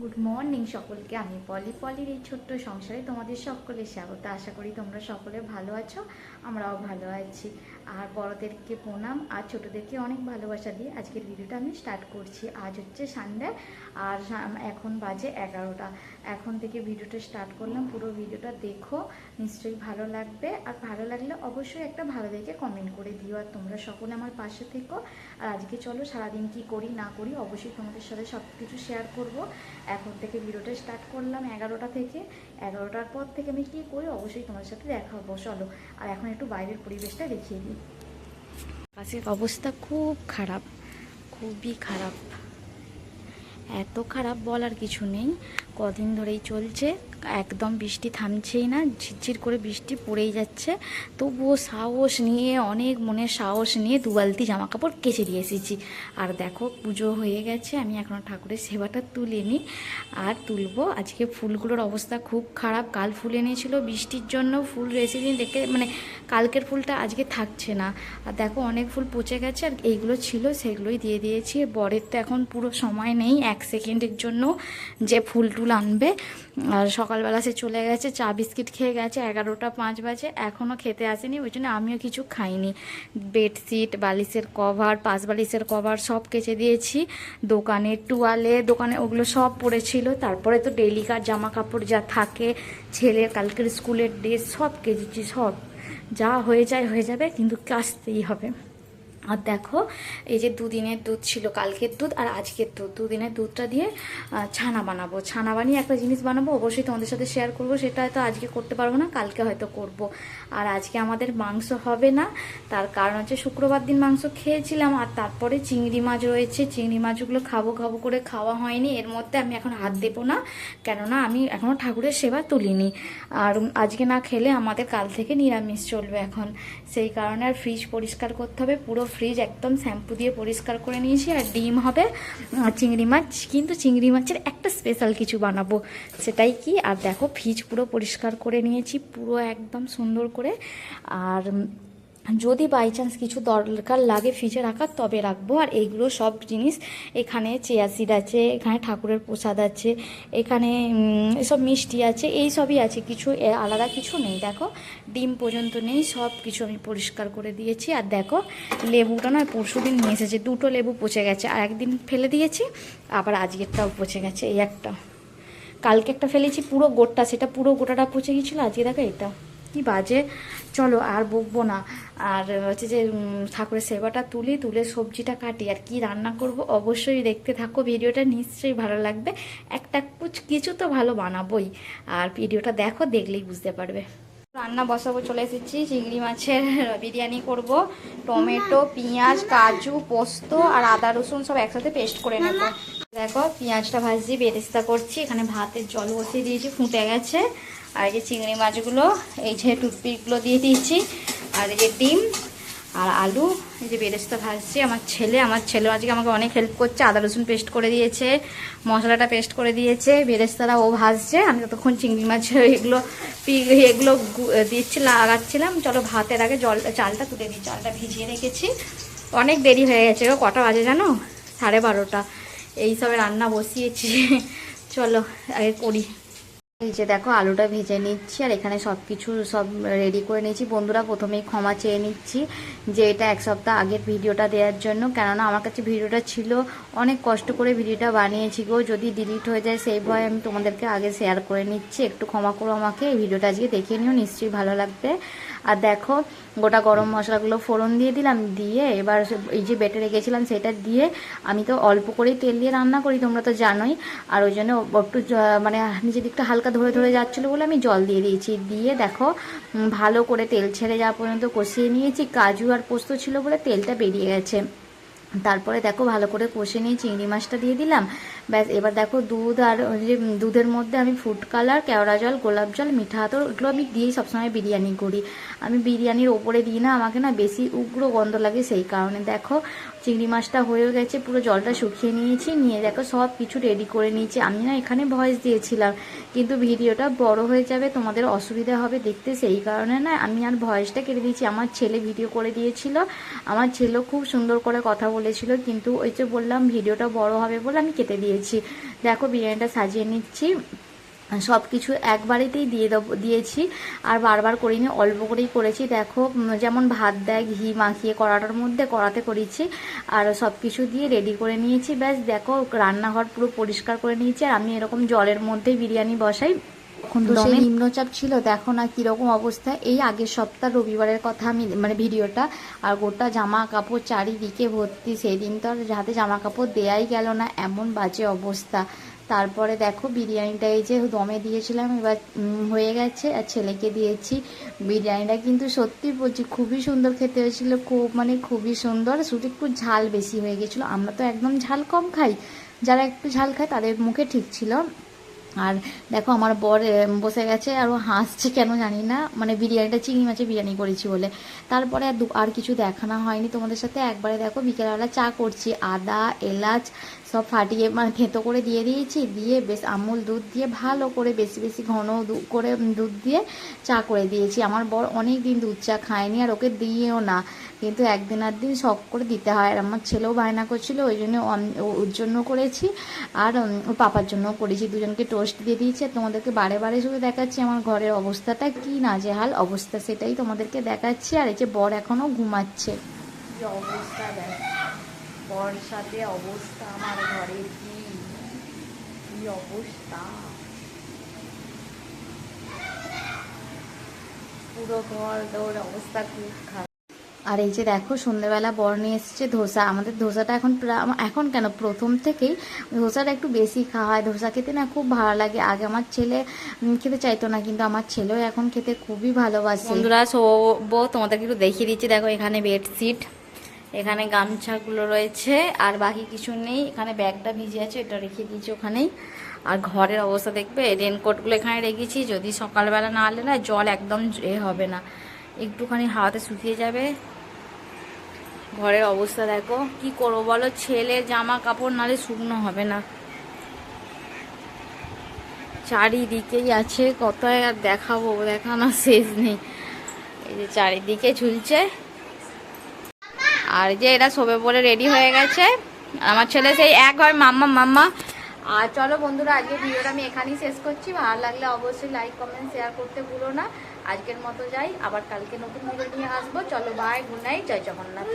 Good morning সকলকে, আমি পলি। পলির এই ছোট্ট সংসারে তোমাদের সকলের স্বাগত। আশা করি তোমরা সকলে ভালো আছো, আমরাও ভালো আছি। আর বড়দেরকে প্রণাম, আর ছোটোদেরকে অনেক ভালোবাসা দিয়ে আজকের ভিডিওটা আমি স্টার্ট করছি। আজ হচ্ছে সানডে আর এখন বাজে এগারোটা। এখন থেকে ভিডিওটা স্টার্ট করলাম, পুরো ভিডিওটা দেখো, নিশ্চয়ই ভালো লাগবে। আর ভালো লাগলে অবশ্যই একটা ভালো দেখে কমেন্ট করে দিও, আর তোমরা সকলে আমার পাশে থেকো। আর আজকে চলো সারাদিন কি করি না করি, অবশ্যই তোমাদের সাথে সব কিছু শেয়ার করব। এখন থেকে ভিডিওটা স্টার্ট করলাম এগারোটা থেকে। এগারোটার পর থেকে আমি কী করি? অবশ্যই তোমার সাথে দেখা হব, চলো। আর এখন একটু বাইরের পরিবেশটা দেখিয়ে দিই। আজকের অবস্থা খুব খারাপ, খুবই খারাপ। এত খারাপ বলার কিছু নেই। কদিন ধরেই চলছে। একদম বৃষ্টি থামছেই না, ঝিরঝির করে বৃষ্টি পড়েই যাচ্ছে। তবুও সাহস নিয়ে, অনেক মনের সাহস নিয়ে দু বালতি জামা কাপড় কেচে দিয়ে এসেছি। আর দেখো, পুজো হয়ে গেছে, আমি এখনও ঠাকুরের সেবাটা তুলিনি। আর তুলবো, আজকে ফুলগুলোর অবস্থা খুব খারাপ। কাল ফুল এনেছিল, বৃষ্টির জন্য ফুল রেসিপিন দেখে মানে কালকের ফুলটা আজকে থাকছে না। আর দেখো, অনেক ফুল পচে গেছে, আর এইগুলো ছিল, সেগুলোই দিয়ে দিয়েছি। বরের তো এখন পুরো সময় নেই, এক সেকেন্ডের জন্য যে ফুল টুল আনবে। আর সকালবেলা সে চলে গেছে, চা বিস্কিট খেয়ে গেছে, এগারোটা পাঁচ বাজে এখনও খেতে আসেনি, ওই জন্য আমিও কিছু খাইনি। বেডশিট, বালিশের কভার পাঁচ বালিশের কভার সব কেচে দিয়েছি। দোকানে টুয়ালে, দোকানে ওগুলো সব পড়েছিল। তারপরে তো ডেলিকার জামা কাপড় যা থাকে, ছেলের কালকের স্কুলের ড্রেস সব কেচেছি, সব। যা হয়ে যায়, হয়ে যাবে, কিন্তু কাচতেই হবে। আর দেখো, এই যে দুদিনের দুধ ছিল, কালকের দুধ আর আজকের দুধ। দুদিনের দুধটা দিয়ে ছানা বানাবো। ছানা বানিয়ে একটা জিনিস বানাবো, অবশ্যই তোমাদের সাথে শেয়ার করব। সেটা হয়তো আজকে করতে পারব না, কালকে হয়তো করব। আর আজকে আমাদের মাংস হবে না, তার কারণ হচ্ছে শুক্রবার দিন মাংস খেয়েছিলাম আর তারপরে চিংড়ি মাছ রয়েছে। চিংড়ি মাছগুলো খাব খাব করে খাওয়া হয়নি। এর মধ্যে আমি এখন হাত দেবো না, কেননা আমি এখনও ঠাকুরের সেবা তুলিনি। আর আজকে না খেলে আমাদের কাল থেকে নিরামিষ চলবে এখন। সেই কারণে আর ফ্রিজ পরিষ্কার করতে হবে, পুরো ফ্রিজ একদম শ্যাম্পু দিয়ে পরিষ্কার করে নিয়েছি আর ডিম হবে চিংড়ি মাছ। কিন্তু চিংড়ি মাছের একটা স্পেশাল কিছু বানাবো, সেটাই কি? আর দেখো ফ্রিজ পুরো পরিষ্কার করে নিয়েছি, পুরো একদম সুন্দর করে। আর যদি বাই চান্স কিছু দরকার লাগে ফ্রিজে রাখার, তবে রাখব। আর এইগুলো সব জিনিস এখানে চেয়াসিড আছে, এখানে ঠাকুরের প্রসাদ আছে, এখানে এসব মিষ্টি আছে, এই সবই আছে। কিছু আলাদা কিছু নেই, দেখো। ডিম পর্যন্ত নেই, সব কিছু আমি পরিষ্কার করে দিয়েছি। আর দেখো, লেবুটা না পরশু দিন নিয়ে এসেছে। দুটো লেবু পচে গেছে। আর একদিন ফেলে দিয়েছি, আবার আজকেরটাও পচে গেছে, এই একটা। কালকে একটা ফেলেছি, পুরো গোটা সেটা পুরো গোটাটা পচে গিয়েছিল আজকে দেখো এটা। কি বাজে চলো আর বকবো না। আর হচ্ছে যে ঠাকুরের সেবাটা তুলি, তুলে সবজিটা কাটি। আর কি রান্না করব অবশ্যই দেখতে থাকো। ভিডিওটা নিশ্চয়ই ভালো লাগবে। একটা কিছু তো ভালো বানাবোই। আর ভিডিওটা দেখো, দেখলেই বুঝতে পারবে। রান্না বসাবো, চলে এসেছি। চিংড়ি মাছের বিরিয়ানি করব। টমেটো, পেঁয়াজ, কাজু, পোস্ত আর আদা, রসুন সব একসাথে পেস্ট করে নেব। দেখো, পেঁয়াজটা ভাজছি, বেরেস্তা করছি। এখানে ভাতের জল বসিয়ে দিয়েছি, ফুটে গেছে। আর এই যে চিংড়ি মাছগুলো, এই যে টুথপিকগুলো দিয়ে দিয়েছি, আর এই যে ডিম আর আলু, এই যে বেরেস্তা ভাজছি। আমার ছেলে আমার ছেলে আজকে আমাকে অনেক হেল্প করছে, আদা রসুন পেস্ট করে দিয়েছে, মশলাটা পেস্ট করে দিয়েছে বেরেস্তারা ও ভাজছে। আমি ততক্ষণ চিংড়ি মাছ এগুলো এগুলো দিচ্ছি, লাগাচ্ছিলাম। চলো ভাতের আগে জল, চালটা তুলে দিই চালটা ভিজিয়ে রেখেছি। অনেক দেরি হয়ে গেছে গো, কটা বাজে জানো? সাড়ে বারোটা। এই সবে রান্না বসিয়েছি। চলো আগে করি। এই যে দেখো, আলুটা ভেজে নিচ্ছি আর এখানে সব কিছু সব রেডি করে নিয়েছি। বন্ধুরা, প্রথমেই ক্ষমা চেয়ে নিচ্ছি যে এটা এক সপ্তাহ আগের ভিডিওটা দেওয়ার জন্য। কেননা আমার কাছে ভিডিওটা ছিল, অনেক কষ্ট করে ভিডিওটা বানিয়েছি গো। যদি ডিলিট হয়ে যায়, সেই ভয়ে আমি তোমাদেরকে আগে শেয়ার করে নিচ্ছি। একটু ক্ষমা করো আমাকে, এই ভিডিওটা আজকে দেখে নিও, নিশ্চয়ই ভালো লাগবে। আর দেখো, গোটা গরম মশলাগুলো ফোড়ন দিয়ে দিলাম, দিয়ে এবার এই যে বেটে রেখেছিলাম সেটা দিয়ে আমি তো অল্প করেই তেল দিয়ে রান্না করি, তোমরা তো জানোই। আর ওই জন্য একটু মানে নিচের দিকটা হালকা ধরে ধরে যাচ্ছিল বলে আমি জল দিয়ে দিয়েছি। দিয়ে দেখো ভালো করে তেল ছেড়ে যাওয়া পর্যন্ত কষিয়ে নিয়েছি। কাজু আর পোস্ত ছিল বলে তেলটা বেরিয়ে গেছে। তারপরে দেখো, ভালো করে কষে নিয়ে চিংড়ি মাছটা দিয়ে দিলাম। ব্যাস, এবার দেখো দুধ আর যে দুধের মধ্যে আমি ফুড কালার কেওড়া জল, গোলাপ জল, মিঠা আতর ওগুলো আমি দিয়েই সবসময় বিরিয়ানি করি। আমি বিরিয়ানির ওপরে দিই না, আমাকে না বেশি উগ্র গন্ধ লাগে সেই কারণে। দেখো, চিংড়ি মাছটা হয়েও গেছে, পুরো জলটা শুকিয়ে নিয়েছি, নিয়ে দেখো সব কিছু রেডি করে নিয়েছি। আমি না এখানে ভয়েস দিয়েছিলাম, কিন্তু ভিডিওটা বড় হয়ে যাবে, তোমাদের অসুবিধা হবে দেখতে। সেই কারণে না আমি আর ভয়েসটা কেটে দিয়েছি। আমার ছেলে ভিডিও করে দিয়েছিল, আমার ছেলেও খুব সুন্দর করে কথা বলেছিল, কিন্তু ওই যে বললাম, ভিডিওটা বড় হবে বলে আমি কেটে দিয়েছি। দেখো, বিরিয়ানিটা সাজিয়ে নিচ্ছি। সব কিছু একবারেতেই দিয়ে দেবো, দিয়েছি। আর বারবার করিনি, অল্প করেই করেছি। দেখো যেমন ভাত দেয়, ঘি মাখিয়ে কড়াটার মধ্যে কড়াতে করেছি। আর সব কিছু দিয়ে রেডি করে নিয়েছি। ব্যাস, দেখো, রান্নাঘর পুরো পরিষ্কার করে নিয়েছি। আর আমি এরকম জলের মধ্যেই বিরিয়ানি বসাই। এখন তো সেই নিম্নচাপ ছিল দেখো না কীরকম অবস্থা। এই আগের সপ্তাহ রবিবারের কথা আমি মানে ভিডিওটা আর গোটা জামা কাপড় চারিদিকে ভর্তি সেই দিন তো আর হাতে জামা কাপড় দেয়াই গেল না এমন বাজে অবস্থা। তারপরে দেখো বিরিয়ানিটা এই যে দমে দিয়েছিলাম এবার হয়ে গেছে আর ছেলেকে দিয়েছি। বিরিয়ানিটা কিন্তু সত্যি বলছি খুবই সুন্দর খেতে হয়েছিল খুব মানে খুবই সুন্দর শুধু একটু ঝাল বেশি হয়ে গেছিল। আমরা তো একদম ঝাল কম খাই যারা একটু ঝাল খায় তাদের মুখে ঠিক ছিল। আর দেখো আমার বর বসে গেছে আর ও হাসছে কেন জানি না। মানে বিরিয়ানিটা, চিংড়ি মাছের বিরিয়ানি করেছি বলে। তারপরে আর কিছু দেখানো হয়নি তোমাদের সাথে। একবারে দেখো বিকেলবেলা চা করছি। আদা, এলাচ সব ফাটিয়ে মানে থেঁতো করে দিয়ে দিয়েছি। দিয়ে বেশ আমুল দুধ দিয়ে, ভালো করে বেশি বেশি ঘন করে দুধ দিয়ে চা করে দিয়েছি। আমার বর অনেক দিন দুধ চা খায়নি আর ওকে দিয়েও না। কিন্তু একদিন আর দিন শখ করে দিতে হয়। আর আমার ছেলেও বায়না করছিল, ওই জন্য ও- ওর জন্য করেছি। আর ওর পাপার জন্য করেছি। দুজনকে টোস্ট দিয়ে দিয়েছি। আর তোমাদেরকে বারে বারে শুধু দেখাচ্ছি আমার ঘরের অবস্থাটা। কি নাজেহাল অবস্থা সেটাই তোমাদেরকে দেখাচ্ছি। আর এই যে বর এখনও ঘুমাচ্ছে। অবস্থা দেখ। বর্ষাতে অবস্থা আমার ঘরের কি? কি অবস্থা? পুরো ঘর দৌড় অবস্থা খুব খারাপ। আর এই যে দেখো সন্ধ্যেবেলা বর নিয়ে এসেছে ধোসা। আমাদের ধোসাটা এখন এখন কেন? প্রথম থেকেই ধোসাটা একটু বেশি খাওয়া হয়। ধোসা খেতে না খুব ভালো লাগে। আগে আমার ছেলে খেতে চাইতো না কিন্তু আমার ছেলেও এখন খেতে খুবই ভালোবাসে। বন্ধুরা শোবো তোমাদেরকে একটু দেখিয়ে দিচ্ছি। দেখো এখানে বেডশিট। এখানে গামছাগুলো রয়েছে, আর বাকি কিছু নেই। এখানে ব্যাগটা ভিজে আছে, এটা রেখে দিয়েছি ওখানেই। আর ঘরের অবস্থা দেখবে রেনকোটগুলো এখানে রেখেছি, যদি সকালবেলা না আনলে না জল একদম এ হবে না। একটুখানি হাওয়াতে শুকিয়ে যাবে। ঘরের অবস্থা দেখো, কি করব বলো? ছেলে জামা কাপড় নালে শুকনো হবে না। চারিদিকেই আছে কত আর দেখাবো দেখানো শেষ নেই। এই যে চারিদিকে ঝুলছে। আর যে এরা শোবে বলে রেডি হয়ে গেছে। আমার ছেলে সেই এক হয় মাম্মা মাম্মা। আর চলো বন্ধুরা আজকে ভিডিওটা আমি এখানেই শেষ করছি। ভালো লাগলে অবশ্যই লাইক কমেন্ট শেয়ার করতে ভুলো না। আজকের মতো যাই, আবার কালকে নতুন ভিডিও নিয়ে আসব। চলো বাই গুড নাইট জয় জগন্নাথ।